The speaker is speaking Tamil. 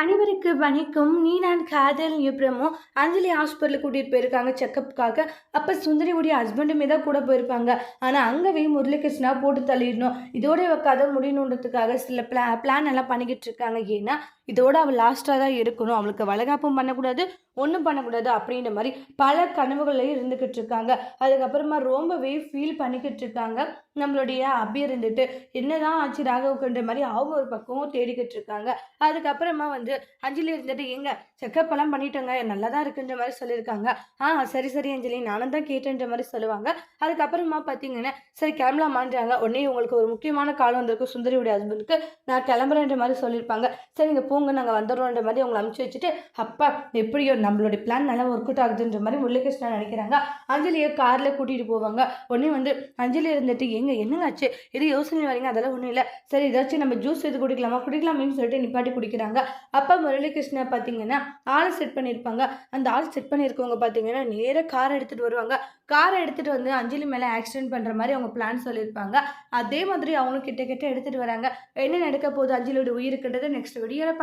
அனைவருக்கு வணக்கம். நீ நான் காதல் அப்புறமும் அஞ்சலி ஹாஸ்பிட்டலுக்கு கூட்டிகிட்டு போயிருக்காங்க செக்கப்புக்காக. அப்போ சுந்தரியுடைய ஹஸ்பண்டுமே தான் கூட போயிருப்பாங்க. ஆனால் அங்கவே முரளிகிருஷ்ணா போட்டு தள்ளிடணும். இதோட கதை முடியணுன்றதுக்காக சில பிளா பிளான் எல்லாம் பண்ணிக்கிட்டு இருக்காங்க. ஏன்னா இதோட அவள் லாஸ்ட்டாக தான் இருக்கணும். அவளுக்கு வளகாப்பும் பண்ணக்கூடாது ஒன்றும் பண்ணக்கூடாது அப்படின்ற மாதிரி பல கனவுகளையும் இருந்துக்கிட்டு இருக்காங்க. அதுக்கப்புறமா ரொம்பவே ஃபீல் பண்ணிக்கிட்டு இருக்காங்க. நம்மளுடைய அபி இருந்துட்டு என்னதான் ஆச்சு ராகவுக்குன்ற மாதிரி அவங்க ஒரு பக்கம் தேடிக்கிட்டு இருக்காங்க. அதுக்கப்புறமா வந்து அஞ்சலி இருந்துட்டு எங்க செக்கப் எல்லாம் பண்ணிட்டோங்க நல்லா தான் இருக்குன்ற மாதிரி சொல்லியிருக்காங்க. ஆ சரி சரி அஞ்சலி நானும் தான் கேட்டேன்ற மாதிரி சொல்லுவாங்க. அதுக்கப்புறமா பார்த்தீங்கன்னா சரி கிளம்பலாமான்றாங்க உடனே உங்களுக்கு ஒரு முக்கியமான காலம் வந்திருக்கும் சுந்தரியுடைய ஹஸ்பண்டுக்கு நான் கிளம்புறேன்ற மாதிரி சொல்லியிருப்பாங்க. சரி நீங்கள் போங்க நாங்கள் வந்துடுறோன்ற மாதிரி அவங்களை அனுப்பிச்சி வச்சுட்டு அப்பா எப்படியோ நம்மளுடைய பிளான் நல்லா ஒர்க் அவுட் ஆகுதுன்ற மாதிரி முரளிகிருஷ்ணா நினைக்கிறாங்க. அஞ்சலியை காரில் கூட்டிகிட்டு போவாங்க. உடனே வந்து அஞ்சலி இருந்துட்டு எங்க என்னங்க ஆச்சு? இது யோசனை வரீங்க? அதெல்லாம் ஒன்றும் இல்லை. சரி ஏதாச்சும் நம்ம ஜூஸ் எது குடிக்கலாமா? குடிக்கலாமேன்னு சொல்லிட்டு நிப்பாட்டி குடிக்கிறாங்க. அப்பா முரளிகிருஷ்ணா பார்த்தீங்கன்னா ஆளை செட் பண்ணியிருப்பாங்க அந்த ஆள் செட் பண்ணியிருக்கவங்க பார்த்தீங்கன்னா நேராக கார் எடுத்துகிட்டு வருவாங்க. காரை எடுத்துகிட்டு வந்து அஞ்சலி மேலே ஆக்சிடென்ட் பண்ணுற மாதிரி அவங்க பிளான் சொல்லியிருப்பாங்க அதே மாதிரி அவங்களும் கிட்ட கிட்ட எடுத்துகிட்டு வராங்க. என்ன நடக்க போகுது? அஞ்சலியோட உயிருக்குன்றதை நெக்ஸ்ட் வீடியோவில்